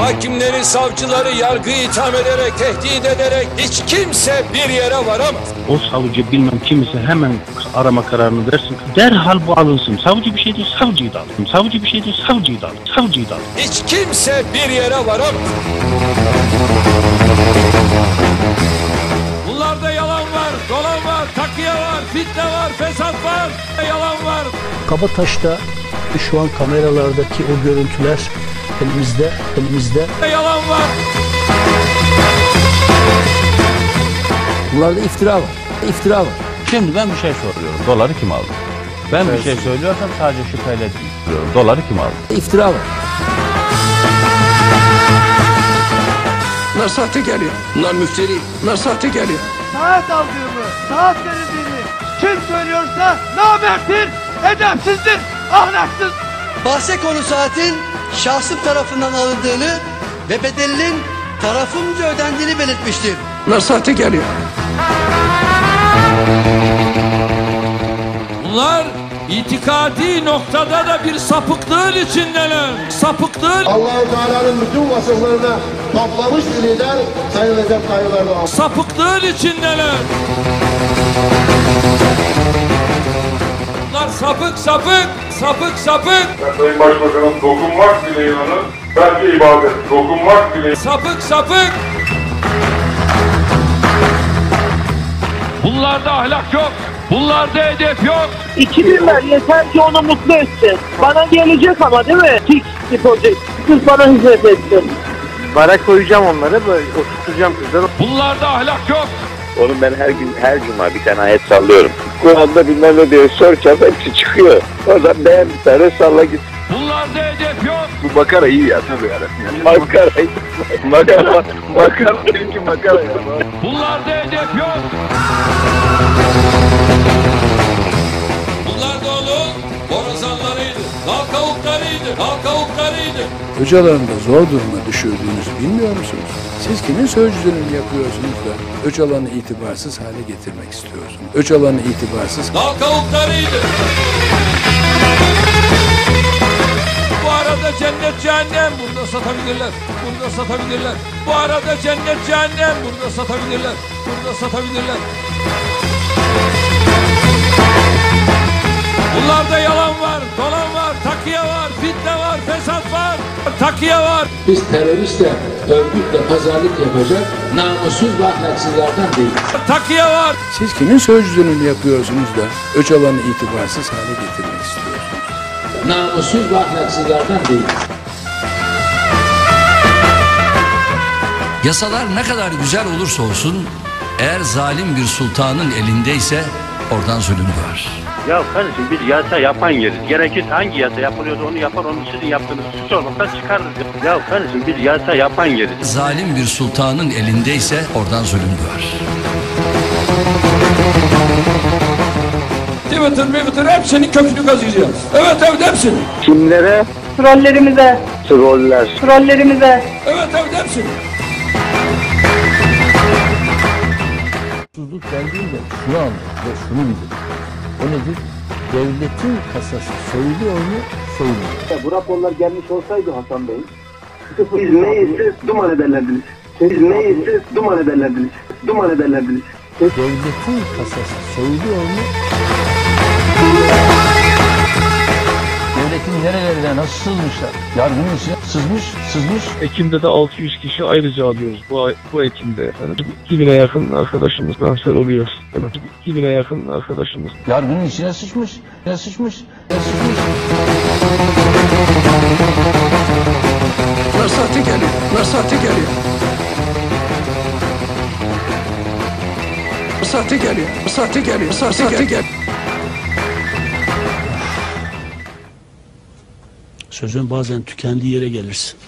Hakimleri, savcıları yargıyı itham ederek, tehdit ederek hiç kimse bir yere varamaz. O savcı bilmem kimse hemen arama kararını versin. Derhal bu alınsın. Savcı bir şey diyor, savcıyı da alın. Savcı bir şey diyor, savcıyı da alın. Savcıyı da alın. Hiç kimse bir yere varamaz. Bunlarda yalan var, dolan var, takiye var, fitne var, fesat var, yalan var. Kabataş'ta şu an kameralardaki o görüntüler elimizde, elimizde. Yalan var. Bunlarda iftira var. İftira var. Şimdi ben bir şey soruyorum. Doları kim aldı? Ben bir şey söylüyorsam sadece şüpheyle değil. diyorum. Doları kim aldı? İftira var. Bunlar sahte geliyor. Bunlar müfteri. Bunlar sahte geliyor. saat aldığımı, saat verildiğini kim söylüyorsa namerttir, edepsizdir, ahlaksız. Bahse konu saatin şahsım tarafından alındığını ve bedelinin tarafımca ödendiğini belirtmiştir. Bunlar sahte geliyor. Bunlar itikadi noktada da bir sapıklığın içindeler. Sapıklığın, Allah-u Teala'nın bütün vasıflarına toplamış bir lider Sayın Recep Tayyip Erdoğan. sapıklığın içindeler. Sapık sapık, sapık sapık, Sayın Başbakanım dokunmak bile inanın bence ibadet. Dokunmak bile sapık sapık. Bunlarda ahlak yok. Bunlarda edep yok. 2000 ver yeter ki onu mutlu etsin. Bana gelecek ama değil mi? Fix deposit. Sırf bana hizmet etsin. Bara koyacağım onları böyle oturtacağım kızları. Bunlarda ahlak yok. Oğlum ben her gün her cuma bir tane ayet sallıyorum. Kur'an'da bilmem ne diyor soracağım hepsi çıkıyor. Oradan beğen bir tane salla git. Bunlarda edep yok. Bu makara iyi ya tabii yarabbim. Makara iyi. Makara, makara çünkü makara ya. Bunlarda edep yok. Öcalan'ı da zor duruma düşürdüğünüzü bilmiyor musunuz? Siz kimin sözcülüğünü yapıyorsunuz da Öcalan'ı itibarsız hale getirmek istiyorsunuz? Öcalan'ı itibarsız Dal kavuklarıydı. Bu arada cennet cehennem burada satabilirler. Burada satabilirler. Bu arada cennet cehennem burada satabilirler. Burada satabilirler. Bunlarda yalan var, dolan var, takiye var, fitne var, fesat var, takiye var. Biz teröristle, örgütle pazarlık yapacak namussuz ve ahlaksızlardan değiliz. Takiye var. Siz kimin sözcülüğünü yapıyorsunuz da Öcalan'ı itibarsız hale getirmek istiyorsunuz? Namussuz ve ahlaksızlardan değiliz. Yasalar ne kadar güzel olursa olsun eğer zalim bir sultanın elindeyse oradan zulüm doğar. Ya kardeşim biz yasa yapan yeriz. Gerekir hangi yasa yapılıyorsa onu yapar onu sizin yaptığınız suç olmaktan çıkarırız. Ya kardeşim biz yasa yapan yeriz. Zalim bir sultanın elindeyse oradan zulüm doğar. Twitter, Twitter hepsinin kökünü kazıyacağız. Evet evet hepsini. Kimlere? Trollerimize, Troller. trollerimize. Evet evet hepsini. Hukuksuzluk dendiğinde şunu anlayın ve şunu bilin. O nedir? Devletin kasası soyuluyor mu? Soyuluyor. Bu raporlar gelmiş olsaydı Hasan Bey. Siz neyse duman ederlerdiniz. Siz neyse duman ederlerdiniz. Duman ederlerdiniz. Devletin kasası soyuluyor mu? Nerelerine nasıl sızmışlar? Yargının içine sızmış, sızmış. Ekim'de de 600 kişi ayrıca alıyoruz. Bu, ay- bu Ekim'de efendim. 2000'e yakın arkadaşımız transfer oluyor. Evet. 2000'e yakın arkadaşımız Yargının içine sıçmış, içine sıçmış, içine sıçmış. Bunlar sahte geliyor. Bunlar sahte geliyor. Sahte geliyor. Sahte geliyor. Sahte geliyor. Sözün bazen tükendiği yere gelirsin.